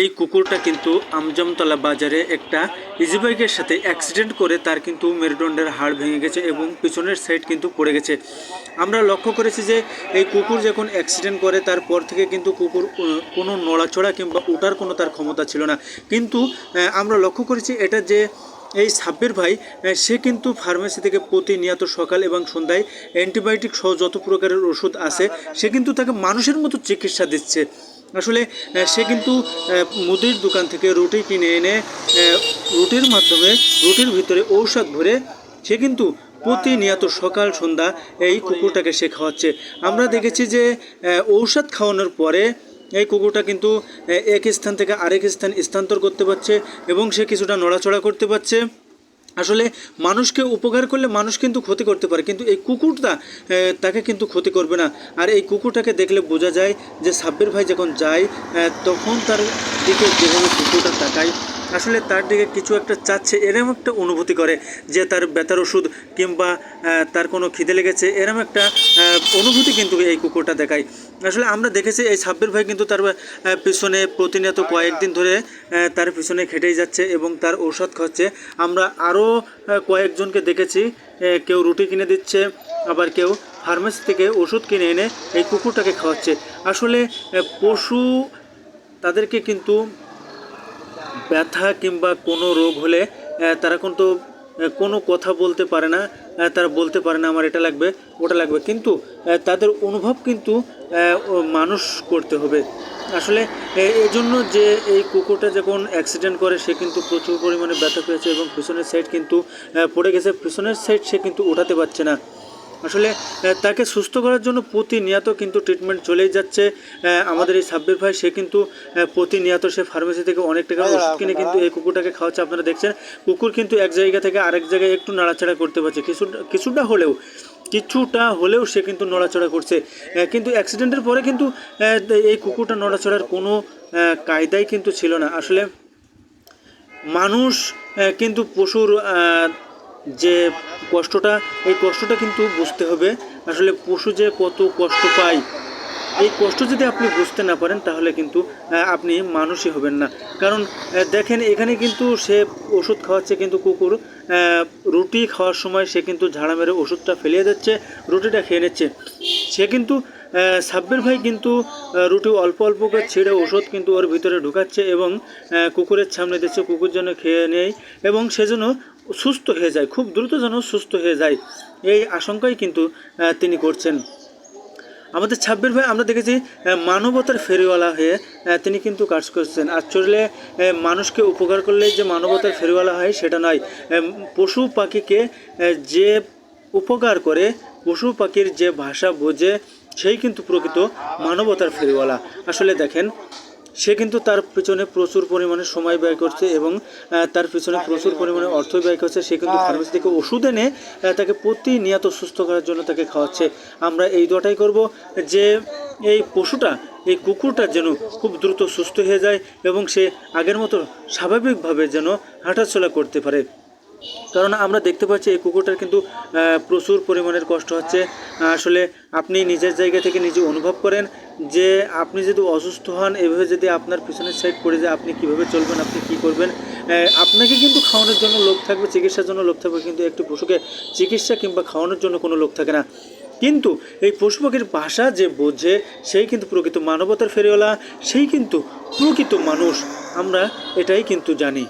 এই কুকুরটা কিন্তু আমজামতলা বাজারে একটা ইজি বাইকের সাথে অ্যাক্সিডেন্ট করে তার কিন্তু মেরুদণ্ডের হাড় ভেঙে গেছে এবং পিছনের সাইড কিন্তু পড়ে গেছে। আমরা লক্ষ্য করেছি যে এই কুকুর যখন অ্যাক্সিডেন্ট করে, তারপর থেকে কিন্তু কুকুর কোনো নড়াচড়া কিংবা ওঠার কোনো তার ক্ষমতা ছিল না। কিন্তু আমরা লক্ষ্য করেছি এটা যে এই সাব্বির ভাই সে কিন্তু ফার্মেসি থেকে প্রতিনিয়ত সকাল এবং সন্ধ্যায় অ্যান্টিবায়োটিক সহ যত প্রকারের ওষুধ আছে, সে কিন্তু তাকে মানুষের মতো চিকিৎসা দিচ্ছে। আসলে সে কিন্তু মুদির দোকান থেকে রুটি কিনে এনে রুটির মাধ্যমে, রুটির ভিতরে ঔষধ ভরে, সে কিন্তু প্রতিনিয়ত সকাল, সন্ধ্যা এই কুকুরটাকে সে খাওয়াচ্ছে। আমরা দেখেছি যে ঔষধ খাওয়ানোর পরে এই কুকুরটা কিন্তু এক স্থান থেকে আরেক স্থান স্থানান্তর করতে পারছে এবং সে কিছুটা নড়াচড়া করতে পারছে। আসলে মানুষকে উপকার করলে মানুষ কিন্তু ক্ষতি করতে পারে, কিন্তু এই কুকুরটা তাকে কিন্তু ক্ষতি করবে না। আর এই কুকুরটাকে দেখলে বোঝা যায় যে সাব্বির ভাই যখন যায় তখন তার দিকে যেভাবে কুকুরটা তাকায় আসলে তার দিকে কিছু একটা চাচ্ছে, এরম একটা অনুভূতি করে যে তার ব্যথার ওষুধ কিংবা তার কোনো খিদে লেগেছে, এরম একটা অনুভূতি কিন্তু এই কুকুরটা দেখায়। আসলে আমরা দেখেছি এই সাব্বির ভাই কিন্তু তার পিছনে প্রতিনিয়ত কয়েকদিন ধরে তার পিছনে খেটেই যাচ্ছে এবং তার ঔষধ খাচ্ছে। আমরা আরও কয়েকজনকে দেখেছি কেউ রুটি কিনে দিচ্ছে, আবার কেউ ফার্মেসি থেকে ওষুধ কিনে এনে এই কুকুরটাকে খাওয়াচ্ছে। আসলে পশু তাদেরকে কিন্তু ব্যথা কিংবা কোনো রোগ হলে তারা কিন্তু কোনো কথা বলতে পারে না তারা বলতে পারে না, আমার এটা লাগবে, ওটা লাগবে। কিন্তু তাদের অনুভব কিন্তু মানুষ করতে হবে। আসলে, এ- এই জন্য যে এই কুকুরটা যখন অ্যাক্সিডেন্ট করে, সে কিন্তু প্রচুর পরিমাণে ব্যথা পেয়েছে এবং পিছনের সাইড কিন্তু পড়ে গেছে। পিছনের সাইড সে কিন্তু ওঠাতে পারছে না। আসলে তাকে সুস্থ করার জন্য প্রতিনিয়ত কিন্তু ট্রিটমেন্ট চলেই যাচ্ছে। আমাদের এই সাব্বির ভাই সে কিন্তু প্রতিনিয়ত সে ফার্মেসি থেকে অনেক টাকা ওষুধ কিনে কিন্তু এই কুকুরটাকে খাওয়াচ্ছে। আপনারা দেখছেন কুকুর কিন্তু এক জায়গা থেকে আরেক জায়গায় একটু নাড়াচাড়া করতে পারছে। কিছুটা কিছুটা হলেও কিছুটা হলেও সে কিন্তু নড়াচড়া করছে। কিন্তু অ্যাক্সিডেন্টের পরে কিন্তু এই কুকুরটা নড়াচড়ার কোনো কায়দাই কিন্তু ছিল না। আসলে মানুষ কিন্তু পশুর যে কষ্টটা, এই কষ্টটা কিন্তু বুঝতে হবে। আসলে পশু যে কত কষ্ট পায়, এই কষ্ট যদি আপনি বুঝতে না পারেন, তাহলে কিন্তু আপনি মানুষই হবেন না। কারণ দেখেন, এখানে কিন্তু সে ওষুধ খাওয়াচ্ছে কিন্তু কুকুর রুটি খাওয়ার সময় সে কিন্তু ঝাড়া মেরে ওষুধটা ফেলিয়ে দিচ্ছে, রুটিটা খেয়ে নিচ্ছে। সে কিন্তু সাব্বির ভাই কিন্তু রুটি অল্প অল্প করে ছেড়ে ওষুধ কিন্তু ওর ভিতরে ঢুকাচ্ছে এবং কুকুরের সামনে দিচ্ছে, কুকুর যেন খেয়ে নেয় এবং সে যেন সুস্থ হয়ে যায়, খুব দ্রুত যেন সুস্থ হয়ে যায়। এই আশঙ্কাই কিন্তু তিনি করছেন। আমাদের ছাব্বির ভাই, আমরা দেখেছি মানবতার ফেরিওয়ালা হয়ে তিনি কিন্তু কাজ করছেন। আসলে মানুষকে উপকার করলে যে মানবতার ফেরিওয়ালা হয়, সেটা নয়। পশু পাখিকে যে উপকার করে, পশু পাখির যে ভাষা বোঝে, সেই কিন্তু প্রকৃত মানবতার ফেরিওয়ালা। আসলে দেখেন সে কিন্তু তার পেছনে প্রচুর পরিমাণে সময় ব্যয় করছে এবং তার পেছনে প্রচুর পরিমাণে অর্থ ব্যয় করছে। সে কিন্তু ফার্মেসি থেকে ওষুধ এনে তাকে প্রতিনিয়ত সুস্থ করার জন্য তাকে খাওয়াচ্ছে। আমরা এই দোয়াটাই করব যে, এই পশুটা, এই কুকুরটা যেন খুব দ্রুত সুস্থ হয়ে যায় এবং সে আগের মতো স্বাভাবিকভাবে যেন হাঁটাচলা করতে পারে। কারণ আমরা দেখতে পাচ্ছি এই কুকুরটার কিন্তু প্রচুর পরিমাণের কষ্ট হচ্ছে। আসলে আপনি নিজের জায়গা থেকে নিজে অনুভব করেন যে আপনি যদি অসুস্থ হন, এভাবে যদি আপনার পিছনের সাইড পড়ে যায়, আপনি কীভাবে চলবেন, আপনি কি করবেন? আপনাকে কিন্তু খাওয়ানোর জন্য লোক থাকবে, চিকিৎসার জন্য লোক থাকবে, কিন্তু একটি পশুকে চিকিৎসা কিংবা খাওয়ানোর জন্য কোনো লোক থাকে না। কিন্তু এই পশু পাখির ভাষা যে বোঝে, সেই কিন্তু প্রকৃত মানবতার ফেরিওয়ালা, সেই কিন্তু প্রকৃত মানুষ। আমরা এটাই কিন্তু জানি।